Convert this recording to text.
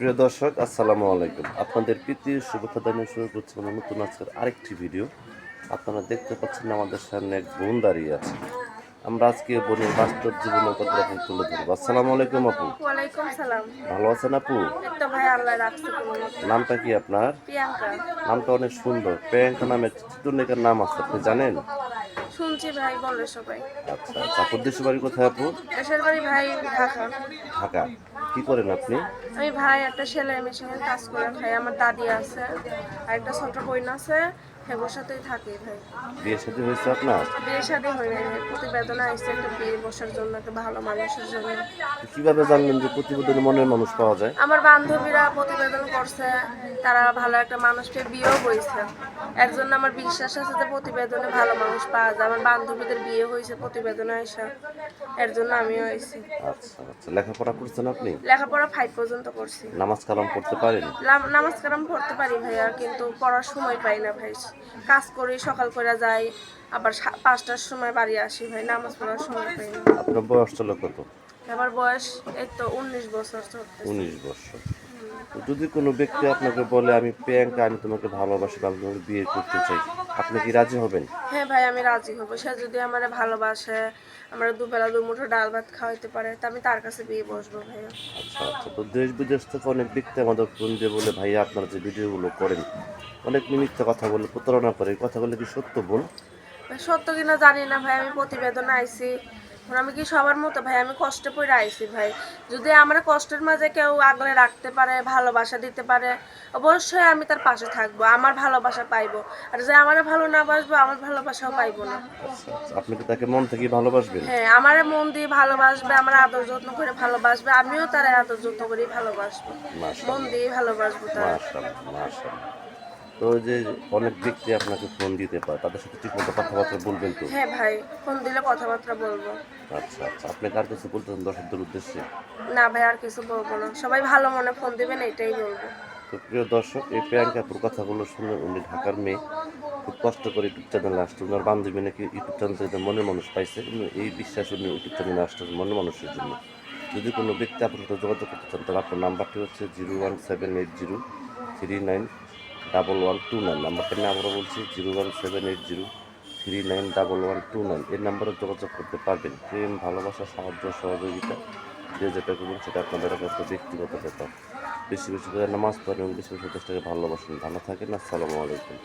প্রিয় দর্শক আসসালামু আলাইকুম। আপনাদের প্রীতি শুভেচ্ছা জানিয়ে শুরু করছি আমার নতুন আজকের আরেকটি ভিডিও। আপনারা দেখতে পাচ্ছেন আমাদের সামনে এক বোন দাঁড়িয়ে আছে। আমরা আজকে বোনের বাস্তব জীবনের কথা এখন তুলে ধরবো। আসসালামু আলাইকুম আপু। ভালো আছেন আপু। নামটা কি আপনার? নামটা অনেক সুন্দর। প্রিয়াঙ্কা নামে চিত্রলেখার নাম আছে আপনি জানেন? শুনছি ভাই বলে সবাই। আচ্ছা আচ্ছা। আপুর দেশের বাড়ি কোথায় আপু? দেশের বাড়ি ভাই ঢাকা। ঢাকা। কি করেন আপনি? আমি ভাই একটা সেলাই মেশিনের কাজ করে খাই আমার দাদি আছে আর একটা ছোট বোন আছে হেবোর সাথেই থাকি ভাই। বিয়ে সাথে হয়েছে আপনার? বিয়ে শাদী হয় নাই ভাই। প্রতিবেদন আসছে একটা বিয়ে বসার জন্য একটা ভালো মানুষের জন্য। কীভাবে জানলেন যে প্রতিবেদনে মনের মানুষ পাওয়া যায়? আমার বান্ধবীরা প্রতিবেদন করছে তারা ভালো একটা মানুষকে বিয়েও বইছে এর জন্য আমার বিশ্বাস আছে যে প্রতিবেদনে ভালো মানুষ পাওয়া যায়। আমার বান্ধবীদের বিয়ে হয়েছে প্রতিবেদনে আসা এর জন্য আমিও আইছি। আচ্ছা আচ্ছা। লেখাপড়া করছেন আপনি? লেখাপড়া ফাইভ পর্যন্ত করছি। নামাজ কালাম পড়তে পারেন? নামাজ কালাম পড়তে পারি ভাইয়া কিন্তু পড়ার সময় পাই না ভাই। কাজ করি সকাল করে যাই আবার পাঁচটার সময় বাড়ি আসি ভাই নামাজ পড়ার সময় পাই না। আপনার বয়স চলো কত? আমার বয়স এই তো উনিশ বছর উনিশ বছর। যদি কোনো ব্যক্তি আপনাকে বলে আমি প্রিয়াঙ্কা আমি তোমাকে ভালোবাসি বা তোমাকে বিয়ে করতে চাই আপনি কি রাজি হবেন? হ্যাঁ ভাই আমি রাজি হব। সে যদি আমার ভালোবাসে আমার দুবেলা দু দুমুঠো ডাল ভাত খাওয়াইতে পারে তা আমি তার কাছে বিয়ে বসবো ভাইয়া। আচ্ছা আচ্ছা। তো দেশ বিদেশ থেকে অনেক ব্যক্তি আমাদের ফোন দিয়ে বলে ভাইয়া আপনারা যে ভিডিওগুলো করেন অনেক মিথ্যা কথা বলে প্রতারণা করে কথাগুলো কি সত্য বল ভাই সত্য কিনা জানি না ভাই আমি প্রতিবেদন আইছি। আমি কি সবার মতো? ভাই আমি কষ্টে পড়ে আইছি ভাই। যদি আমার কষ্টের মাঝে কেউ আগলে রাখতে পারে ভালোবাসা দিতে পারে অবশ্যই আমি তার পাশে থাকব আমার ভালোবাসা পাইবো। আর যে আমার ভালো না বাসবো আমার ভালোবাসাও পাইবো না। আচ্ছা আচ্ছা আপনি কি তাকে মন থেকে ভালোবাসবেন? হ্যাঁ আমার মন দিয়ে ভালোবাসবে আমার আদর যত্ন করে ভালোবাসবে আমিও তার আদর যত্ন করে ভালোবাসবো। মন দিয়ে ভালোবাসবো তার। মাশাআল্লাহ মাশাআল্লাহ। তো যে অনেক ব্যক্তি আপনাকে ফোন দিতে পারে তাদের সাথে ঠিকমতো কথাবার্তা বলবেন তো? হ্যাঁ ভাই ফোন দিলে কথাবার্তা বলব। আচ্ছা আচ্ছা। আপনি কার কাছে বলতেছেন দর্শকদের উদ্দেশ্যে? না ভাই আর কিছু বলব না। সবাই ভালো মনে ফোন দিবেন এটাই বলব। তো প্রিয় দর্শক এই প্রিয়াঙ্কাপুর কথাগুলো শুনে উনি ঢাকার মেয়ে খুব কষ্ট করে ইউটিউব চ্যানেলে আসছে। ওনার বান্ধবী নাকি ইউটিউব চ্যানেল মনের মানুষ পাইছে। এই বিশ্বাস উনি ইউটিউব চ্যানেলে আসছে মনের মানুষের জন্য। যদি কোনো ব্যক্তি আপনার সাথে যোগাযোগ করতে চান তাহলে আপনার নাম্বারটি হচ্ছে zero one seven eight zero three nine double one two nine নাম্বারটা আমি আবারও বলছি zero one seven eight zero three nine double one two nine এই নাম্বারে যোগাযোগ করতে পারবেন। প্রেম, ভালোবাসা, সাহায্য, সহযোগিতা যে যেটা করবেন সেটা আপনাদের কাছে ব্যক্তিগত ব্যাপার। বেশি বেশি করে নামাজ পড়েন বেশি বেশি দেশটাকে ভালোবাসেন। ভালো থাকেন। আসসালামু আলাইকুম।